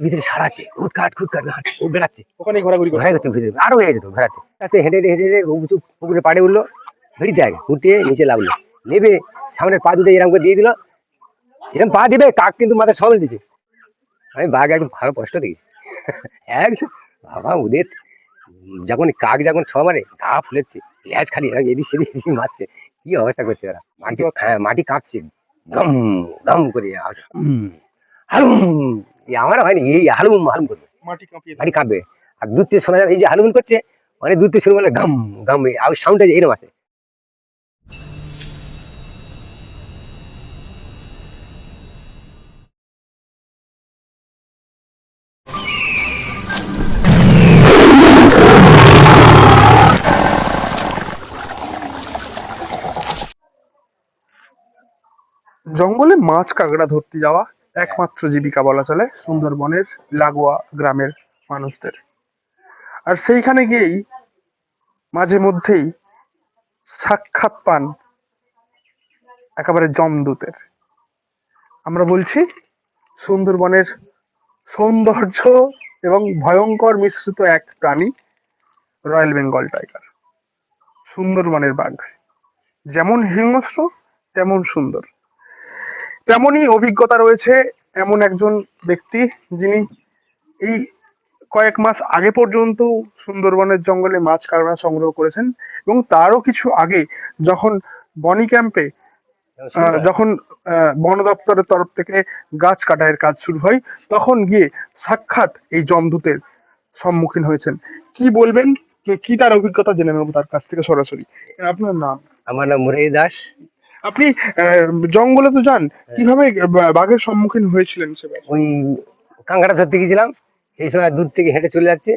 ভিতরে ছাড়াচ্ছে খুটখাট খুটখাট নাচছে ও বেড়াচ্ছে। ওখানে ঘোরাঘুরি হয়ে গেছে ভিতরে আরও হয়ে যেত বেড়াচ্ছে তাতে হেঁটে হেঁটে হেঁটে হেঁটে উঁচু পুকুরে পাড়ে উঠল ভেড়িতে আগে উঠে নিচে লাভলো নেবে সামনের পা দুটো এরকম করে দিয়ে দিল। এরকম পা দিবে কাক কিন্তু মাথা সবাই দিছে আমি বাঘ একদম ভালো কষ্ট দেখেছি। একদম বাবা ওদের যখন কাক যখন ছ মারে গা ফুলেছে ল্যাজ খালি এরকম এদিক সেদিক এদিক মারছে। কি অবস্থা করছে ওরা? মাটি হ্যাঁ মাটি কাঁপছে। দম দম করে এই আমার হয়নি এই হালুম হালুম করবে। মাটি কাঁপবে। আর দূর থেকে শোনা যাবে এই যে হালুম করছে মানে দূর থেকে শুনে বলে গাম গাম আর সাউন্ডটা এরকম আছে। জঙ্গলে মাছ কাঁকড়া ধরতে যাওয়া একমাত্র জীবিকা বলা চলে সুন্দরবনের লাগোয়া গ্রামের মানুষদের। আর সেইখানে গিয়েই মাঝে মধ্যেই সাক্ষাৎ পান একেবারে জমদূতের আমরা বলছি সুন্দরবনের সৌন্দর্য এবং ভয়ঙ্কর মিশ্রিত এক প্রাণী রয়্যাল বেঙ্গল টাইগার। সুন্দরবনের বাঘ। যেমন হিংস্র, তেমন সুন্দর। তেমনই অভিজ্ঞতা রয়েছে এমন একজন ব্যক্তি যিনি এই কয়েক মাস আগে পর্যন্ত সুন্দরবনের জঙ্গলে মাছ কাঁকড়া সংগ্রহ করেছেন এবং তারও কিছু আগে যখন বনি ক্যাম্পে আহ, যখন বন দপ্তরের তরফ থেকে গাছ কাটাইয়ের কাজ শুরু হয় তখন গিয়ে সাক্ষাৎ এই জমদূতের সম্মুখীন হয়েছেন। কি বলবেন? কি- কি তার অভিজ্ঞতা জেনে নেব তার কাছ থেকে সরাসরি? আপনার নাম? আমার নাম মুরারি দাস। আপনি জঙ্গলে তো যান কীভাবে বাঘের সম্মুখীন হয়েছিলেন সেবার ওই কাঁকড়া ধরতে গেছিলাম সেই সময় দূর থেকে হেঁটে চলে যাচ্ছে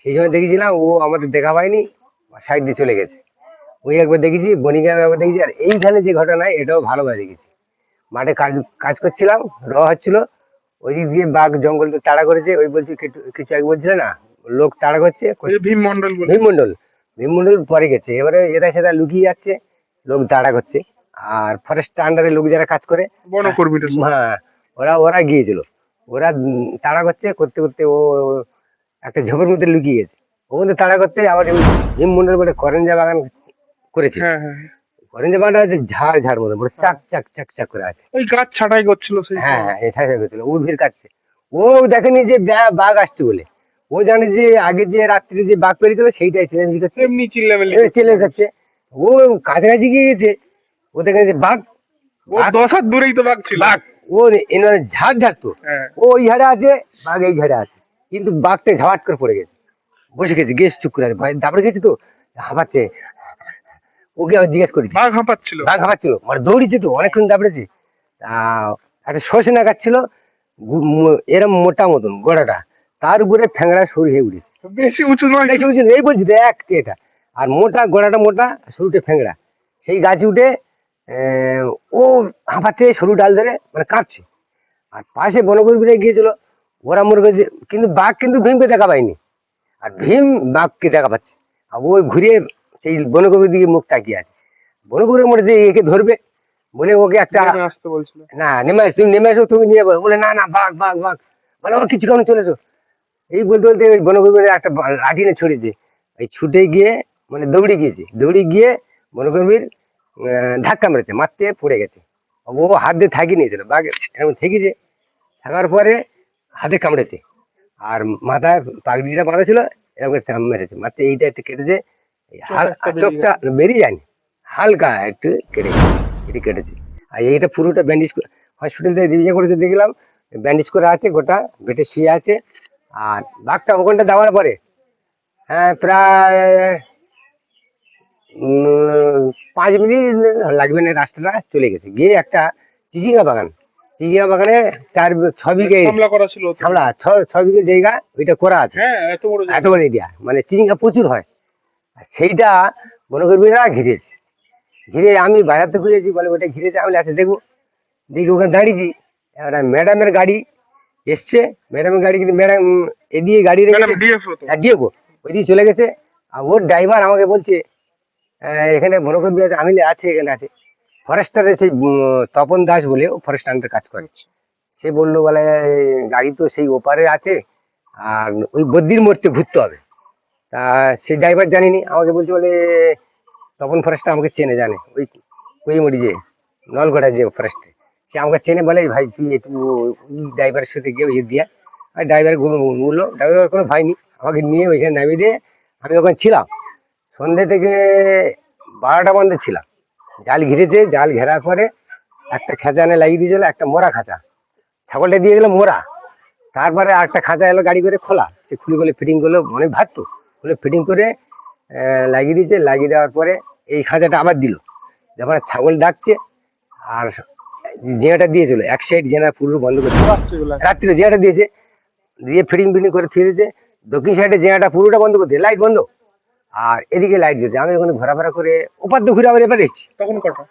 সেই সময় দেখেছিলাম ও আমাদের দেখা পায়নি সাইড দিয়ে চলে গেছে। ওই একবার দেখেছি বনিগ্রামে একবার দেখেছি আর এইখানে যে ঘটনা এটাও ভালোভাবে দেখেছি। মাঠে কাজ কাজ করছিলাম র হচ্ছিল ওই দিক দিয়ে বাঘ জঙ্গল তো তাড়া করেছে ওই বলছি কিছু- এক বলছিলে না লোক তাড়া করছে ওই যে ভীম মন্ডল ভীমমন্ডল ভীমমন্ডল পরে গেছে এবারে এরা সেটা লুকিয়ে যাচ্ছে লোক তাড়া করছে। আর ফরেস্ট আন্ডারে লোক যারা কাজ করে হ্যাঁ ওরা ওরা গিয়েছিল। ওরা তাড়া করছে করতে করতে ও একটা ঝোপের মধ্যে লুকিয়ে গেছে। ও ওখানে তাড়া করতে আবার ভীম মন্ডল বলে করেঞ্জা বাগান করেছে। হ্যাঁ হ্যাঁ হ্যাঁ। করেঞ্জা বাগানটা হচ্ছে ঝাড় ঝাড় মতো পুরো চাক চাক চাক চাক করে আছে। ওই গাছ ছাঁটাই করছিল হ্যাঁ হ্যাঁ সাইড করছিল ও ভিড় কাটছে। ও দেখেনি যে বাঘ আসছে বলে। ও জানে যে আগে যে রাত্রে যে বাঘ পেরেছিল সেইটাই ছেলে এমনি চিল্লামিল্লি এ চেলে ও কাছাকাছি গিয়ে গেছে। ও দেখে যে বাঘ ও দশ হাত দূরেই তো বাঘ ছিল। বাঘ ও এনার ঝাড় ঝাড়তো হ্যাঁ। ও ওই ঝাড়ে আছে বাঘ এই ঝাড়ে আছে। কিন্তু বাঘটা ঝাপাট করে পড়ে গেছে। বসে গেছে গেছ চুপ করে ভয় দাবড়ে গেছে তো হাঁপাচ্ছে। ওকে আবার জিজ্ঞেস করি বাঘ হাঁপাচ্ছিল। বাঘ হাঁপাচ্ছিল। মানে দৌড়িছে তো অনেকক্ষণ দাবড়েছে আহ, একটা সজনে গাছ ছিল এরম মোটা মতন গোড়াটা। তার উপরে ফ্যাংড়া সরু হয়ে উঠেছে। বেশি উঁচু নয়। বেশি উঁচু নেই বলছি দেখ এটা। আর মোটা গোড়াটা মোটা সরুটে ফ্যাংড়া সেই গাছে উঠে ও হাঁপাচ্ছে সরু ডাল ধরে মানে কাঁপছে। আর পাশে বনকর্মীরা গিয়েছিল ওরা মনে করছে কিন্তু বাঘ কিন্তু ভীমকে দেখা পায়নি। আর ভীম বাঘকে দেখা পাচ্ছে। আর ওই ঘুরে সেই বনকর্মীর দিকে মুখ তাকিয়ে আছে। বনকর্মীর মনে যে একে ধরবে বলে ওকে একটা না নেমে আস, তুমি নেমে এসো তুমি নিয়ে বলো বলে না না বাঘ বাঘ বাঘ। বলে ও কিছু কিছুক্ষণ চলেছো এই বলতে বলতে ওই বনকর্মীরা একটা লাঠি নিয়ে ছড়েছে এই ছুটে গিয়ে মানে দৌড়ে গিয়েছে। দৌড়ে গিয়ে বনকর্মীর আহ, ধাক্কা মেরেছে মারতে পড়ে গেছে। ও হাত দিয়ে থাকি নিয়েছিল বাঘ এরকম থেকেছে থাকার পরে হাতে কামড়েছে। আর মাথায় পাগড়িটা বাঁধা ছিল এরকম মেরেছে। মারতে এইটা একটু কেটেছে চোখটা বেরিয়ে যায়নি হালকা একটু কেটে গেছে এটি কেটেছে। আর এইটা পুরোটা ব্যান্ডেজ হসপিটাল থেকে ইয়ে করেছে দেখলাম ব্যান্ডেজ করে আছে গোটা বেটে শুয়ে আছে। আর বাঘটা ওখানটা দেওয়ার পরে হ্যাঁ প্রায় পাঁচ মিনিট লাগবে না রাস্তাটা চলে গেছে। গিয়ে একটা চিচিঙ্গা বাগান। চিচিঙ্গা বাগানে চার ছ বিঘে। সামলা ছ বিঘে জায়গা ওইটা করা আছে। হ্যাঁ এত বড় এরিয়া মানে চিচিঙ্গা প্রচুর হয়। সেইটা বনকর্মীরা ঘিরেছে। ঘিরে আমি বাজারতে খুঁজেছি বলে ওটা ঘিরেছে আমি আছে দেখব। দেখি ওখানে দাঁড়িয়েছি। এবার ম্যাডামের গাড়ি এসছে। ম্যাডামের গাড়ি কিন্তু ম্যাডাম এদিকে গাড়ি ম্যাডাম রেখেছে ডিএফ হতো হ্যাঁ চলে গেছে। আর ওর ড্রাইভার আমাকে বলছে এখানে বনকর্মী আছে আমি আছে এখানে আছে। ফরেস্টারে সেই তপন দাস বলে ও ফরেস্ট আন্ডার কাজ করে। আচ্ছা। সে বলল বলে গাড়ি তো সেই ওপারে আছে আর ওই বদ্রির মোড়তে ঘুরতে হবে। তা সেই ড্রাইভার জানিনি আমাকে বলছে বলে তপন ফরেস্টটা আমাকে চেনে জানে। ওই কুইমুড়ি যে নলগড়া যে ফরেস্টে সে আমাকে চেনে বলে ভাই তুই একটু ওই ড্রাইভারের সাথে গিয়ে ইয়ে দিয়া আর ড্রাইভার বলল ড্রাইভার কোনো ভাই ভাইনি আমাকে নিয়ে ওইখানে নামিয়ে দিয়ে আমি ওখানে ছিলাম। সন্ধ্যে থেকে বারোটা বন্ধে ছিলাম। জাল ঘিরেছে জাল ঘেরার পরে একটা খাঁচানে লাগিয়ে দিয়েছিল একটা মোরা খাঁচা। ছাগলটা দিয়ে গেলো মোরা তারপরে আরেকটা খাঁচা এলো গাড়ি করে খোলা। সে খুলে খুলে ফিটিং করল অনেক ভাবতো খুলে ফিটিং করে লাগিয়ে দিয়েছে। লাগিয়ে দেওয়ার পরে এই খাঁচাটা আবার দিল। যখন ছাগল ডাকছে আর জেনাটা দিয়েছিল এক সাইড জেনা পুরো বন্ধ করে রাত্রিরে জেনাটা দিয়েছে দিয়ে ফিটিং ফিটিং করে ফিরে দিয়েছে দক্ষিণ সাইডে জেনাটা পুরোটা বন্ধ করে দিয়ে লাইট বন্ধ। আর এদিকে লাইট দিয়েছে। আমি ওখানে ঘোরাফেরা করে ওপার দিয়ে ঘুরে আবার এপারে এসেছি। তখন কটা?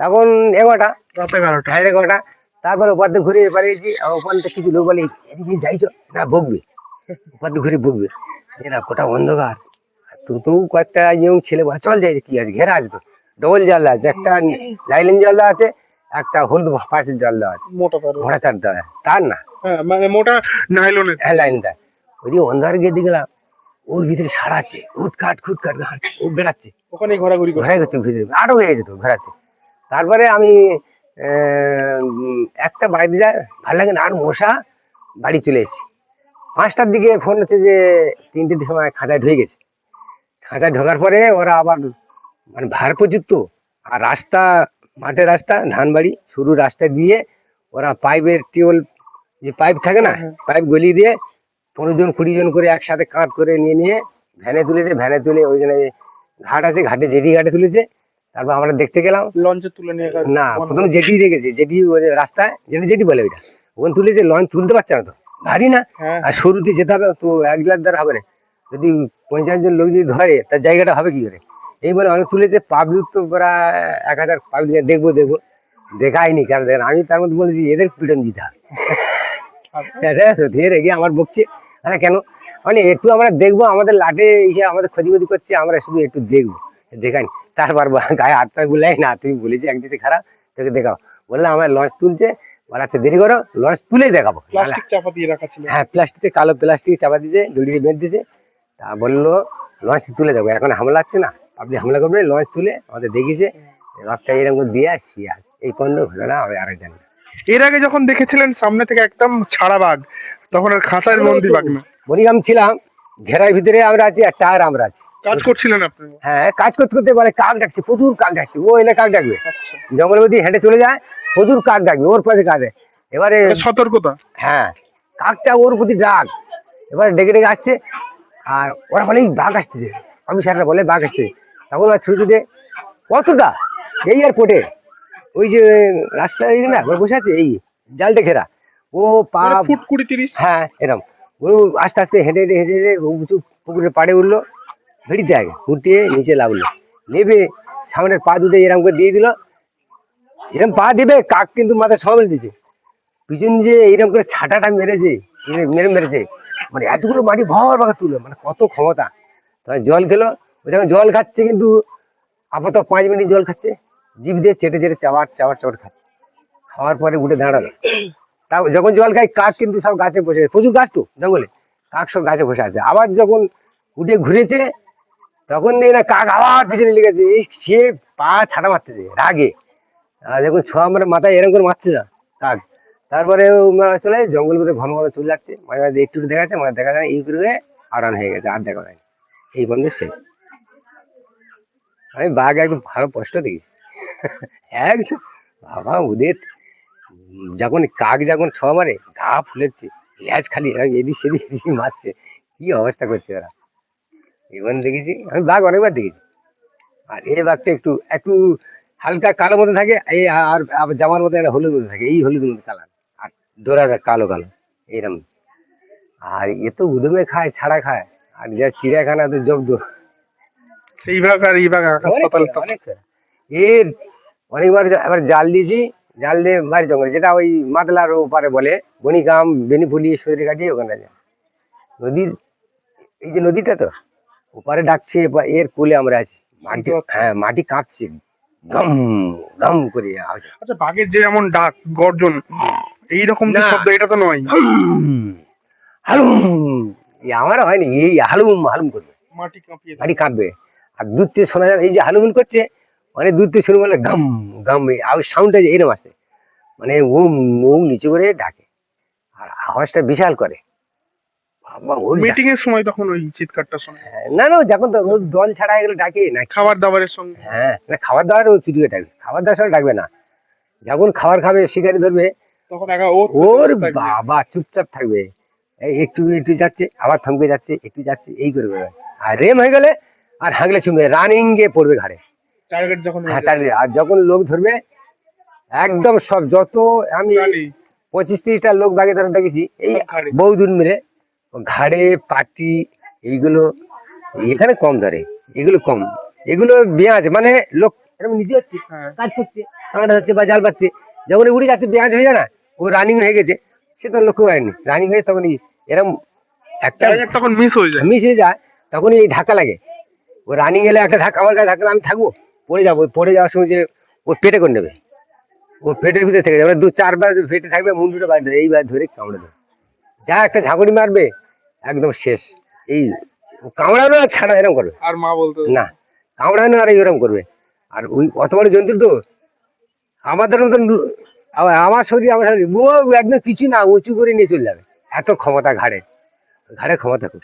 তখন এগারোটা। রাত এগারোটা। সাড়ে এগারোটা। তারপরে ওপার দিয়ে ঘুরে এপারে এসেছি। আর ওপার থেকে কিছু লোক বলে এদিকে যাইছো? না বকবে। ওপার দিয়ে ঘুরে বকবে। যে না গোটা অন্ধকার। তো তো কয়েকটা ইয়ং ছেলে বলে চল যাই কি আছে ঘেরা আসবে। ডবল জানলা আছে একটা লাইলেন জানলা আছে একটা হলুদ পাশের জানলা আছে। মোটা ঘোড়া চার দেওয়া তার না। হ্যাঁ মানে মোটা নাইলনের। হ্যাঁ লাইনটা ওই যে অন্ধকার গিয়ে দেখলাম। ওর ভিতরে সারাচ্ছে খুটখাট খুটখাট হাঁটছে ও বেড়াচ্ছে। ওখানে ঘোরাঘুরি ঘুরে গেছে ভিতরে আরও হয়ে গেছে তো ঘোরাচ্ছে। তারপরে আমি একটা বাড়িতে যাই ভালো লাগে না আর মশা বাড়ি চলে এসেছি। পাঁচটার দিকে ফোন হচ্ছে যে তিনটের সময় খাঁচায় ঢুকে গেছে। খাঁচায় ঢোকার পরে ওরা আবার মানে ভার প্রচুর তো আর রাস্তা মাঠের রাস্তা ধানবাড়ি সরু রাস্তা দিয়ে ওরা পাইপের টিউল যে পাইপ থাকে না পাইপ গলিয়ে দিয়ে পনেরো জন কুড়ি জন করে একসাথে কাঁধ করে নিয়ে নিয়ে ভ্যানে তুলেছে ভ্যানে তুলে ওইখানে ঘাট আছে ঘাটে জেটি ঘাটে তুলেছে। তারপর আমরা দেখতে গেলাম। লঞ্চে তুলে নিয়ে না প্রথম জেটি রেখেছে জেটি রাস্তায় যেটা জেটি বলে ওইটা। ওখানে তুলেছে লঞ্চ তুলতে পারছে না তো। ভারী না। হ্যাঁ। আর শুরুতে যেতে হবে তো এক লাখ দ্বারা হবে না। যদি পঞ্চাশ জন লোক যদি ধরে তার জায়গাটা হবে কি করে? এই বলে অনেক তুলেছে পাবলিক তো প্রায় এক হাজার পাবলিক দেখব দেখব। দেখায়নি কেন দেখেন? আমি তার মধ্যে বলেছি এদের পিটন দিতে হবে। হ্যাঁ তো ধীরে রেগে আমার বকছে। আরে কেন? মানে একটু আমরা দেখব আমাদের লাটে এসে আমাদের ক্ষতি ক্ষতি করছে আমরা শুধু একটু দেখব। দেখানি তারপর বা- গায়ে হাত পায়ে বলে না তুমি বলেছি একদিকে খারাপ তোকে দেখাও। বললে আমার লঞ্চ তুলছে বলা আচ্ছা দেরি করো লঞ্চ তুলে দেখাবো। হ্যাঁ প্লাস্টিকে কালো প্লাস্টিক চাপা দিয়েছে বেঁধে তা বলল লঞ্চ তুলে দেবো এখন হামলা আছে না। আপনি হামলা করবেন লঞ্চ তুলে আমাদের দেখিয়েছে। রথটা এরকম দিয়ে আসছি আর এই পর্যন্ত হলো না আমি আর জানি না এর আগে যখন দেখেছিলেন সামনে থেকে একদম ছাড়া বাঘ তখন আর খাঁচায় বন্দি বাঘ না। বনিগাম ছিলাম ঘেরার ভিতরে আমরা আছি আর টায়ার আমরা আছি। কাজ করছিলেন আপনি? হ্যাঁ কাজ করতে করতে বলে কাক ডাকছে প্রচুর কাক ডাকছে ও এলে কাক ডাকবে। আচ্ছা। জঙ্গলের মধ্যে হেঁটে চলে যায় প্রচুর কাক ডাকবে ওর পাশে কাকে এবারে সতর্কতা? হ্যাঁ কাকটা ওর প্রতি ডাক এবারে ডেকে ডেকে আসছে আর ওরা বলে বাঘ আসছে। অফিসাররা বলে বাঘ আসছে। তখন ওরা ছুটে ছুটে কতটা? এই আর পোটে ওই যে রাস্তায় এই না বসে আছে এই জালটা ঘেরা। ও পা মানে ফুট কুড়ি তিরিশ? হ্যাঁ এরকম ও আস্তে আস্তে হেঁটে হেঁটে হেঁটে হেঁটে উঁচু পুকুরে পাড়ে উঠল। ভেড়ি জায়গা উঠে নিচে লাভলো নেবে সামনের পা দুটো এরকম করে দিয়ে দিল। এরকম পা দিবে কাক কিন্তু মাথায় সবাই দিছে। পিছন যে এইরকম করে ছাটাটা মেরেছে মেরে মেরেছে। মানে এতগুলো মাটি ভর ভাগ তুলো মানে কত ক্ষমতা। জল খেলো। ও যখন জল খাচ্ছে কিন্তু আপাতত পাঁচ মিনিট জল খাচ্ছে। জিভ দিয়ে চেটে চেটে চাবার চাবার চাবার খাচ্ছে। খাওয়ার পরে উঠে দাঁড়াল। তাও যখন জল খায় কাক কিন্তু সব গাছে বসে প্রচুর গাছ তো জঙ্গলে। কাক সব গাছে বসে আছে। আবার যখন উঠে ঘুরেছে, তখন দেখি না কাক আবার পিছনে লেগেছে এই সে পা ছাটা মারতেছে, রাগে। আর যখন ছোঁয়া মানে মাথায় এরকম করে মারছে না কাক। তারপরে চলে জঙ্গল মধ্যে ঘন ঘন চলে যাচ্ছে মাঝে মাঝে একটু দেখা যাচ্ছে মানে দেখা যায় এই করে আরাম হয়ে গেছে, আর দেখা যায় এই বন্ধ শেষ। আমি বাঘ একদম ভালো কষ্ট দেখেছি একদম। বাবা ওদের যখন কাক যখন ছ মারে গা ফুলেছে ল্যাজ খালি এদিক সেদিক এদিক মারছে। কি অবস্থা করছে ওরা? এবার দেখেছি আমি বাঘ অনেকবার দেখেছি। আর এ বাঘটা একটু একটু হালকা কালো মতো থাকে এই আর জামার মতো একটা হলুদ মতো থাকে এই হলুদ মতো কালার। আর ডোরাটা কালো কালো এরকম আর এ তো উদমে খায় ছাড়া খায়। আর যা চিড়িয়াখানা তো জব্দ। এই বাঘ আর এই হাসপাতাল এর অনেকবার এবার জাল দিয়েছি জাল দিয়ে বাড়ি জঙ্গল যেটা ওই মাতলার ওপারে বলে বনিকাম বেনিফুলি শরীরে কাটিয়ে ওখানে যায়। নদীর এই যে নদীটা তো ওপারে ডাকছে এর কোলে আমরা আছি। মাটি হ্যাঁ মাটি কাঁপছে গম গম করে আচ্ছা বাঘের যে এমন ডাক গর্জন এইরকম যে শব্দ এটা তো নয়। হালুম এই আমারও হয়নি এই হালুম হালুম করবে। মাটি কাঁপিয়ে গাড়ি কাঁপবে। আর দূর থেকে শোনা যাবে এই যে হালুমুল করছে মানে দূর থেকে শুরু করলে গাম গাম আর সাউন্ডটা এরকম আসে মানে ও মুখ নিচু করে ডাকে। আর আওয়াজটা বিশাল করে। মিটিং এর সময় তখন ওই চিৎকারটা শোনে না না যখন তো দল ছাড়া এগুলো ডাকে না খাবার দাবারের সঙ্গে। হ্যাঁ না খাবার দাবার ও ডাকবে খাবার দাবার ডাকবে না। যখন খাবার খাবে শিকারি ধরবে তখন একা ওর বাবা চুপচাপ থাকবে। একটু একটু যাচ্ছে আবার থমকে যাচ্ছে একটু যাচ্ছে এই করে আর রেম হয়ে গেলে আর হাগলে শুনবে রানিং গিয়ে পড়বে ঘাড়ে। টার্গেট যখন হ্যাঁ। টানবে। আর যখন লোক ধরবে একদম সব যত আমি পঁচিশ তিরিশটা লোক বাগে ধরে দেখেছি এই। বহুদূর মিলে ঘাড়ে পাটি এইগুলো এখানে কম ধরে এগুলো কম। এগুলো পেঁয়াজ মানে লোক এরকম নিজে হচ্ছে হ্যাঁ। কাজ করছে কাঁটা হচ্ছে বা জাল পাচ্ছে। যখন উড়ে যাচ্ছে পেঁয়াজ হয়ে যায় না? ও রানিং হয়ে গেছে সে তো লক্ষ্য হয়নি রানিং হয়ে তখন এরকম একটা তখন মিস হয়ে যায়। মিস হয়ে যায় তখন এই ধাক্কা লাগে। ও রানিং এলে একটা ধাক্কা আমার গায়ে ধাক্কা আমি থাকব? পড়ে যাব পড়ে যাওয়ার সময় যে ও পেটে করে নেবে। ও পেটের ভিতরে থেকে যাবে দু চারবার পেটে থাকবে মুন্ডুটা বাইরে দেবে এইবার ধরে কামড়ে দেবে। যা একটা ঝাঁকুনি মারবে একদম শেষ। এই কামড়ানো আর ছাড়া এরকম করবে। আর মা বলতো? না কামড়ানো আর এরকম করবে। আর ওই অত বড় জন্তু তো আমাদের মতন আমার শরীর আমার শরীর ও একদম কিছু না উঁচু করে নিয়ে চলে যাবে। এত ক্ষমতা ঘাড়ে। ঘাড়ে ক্ষমতা খুব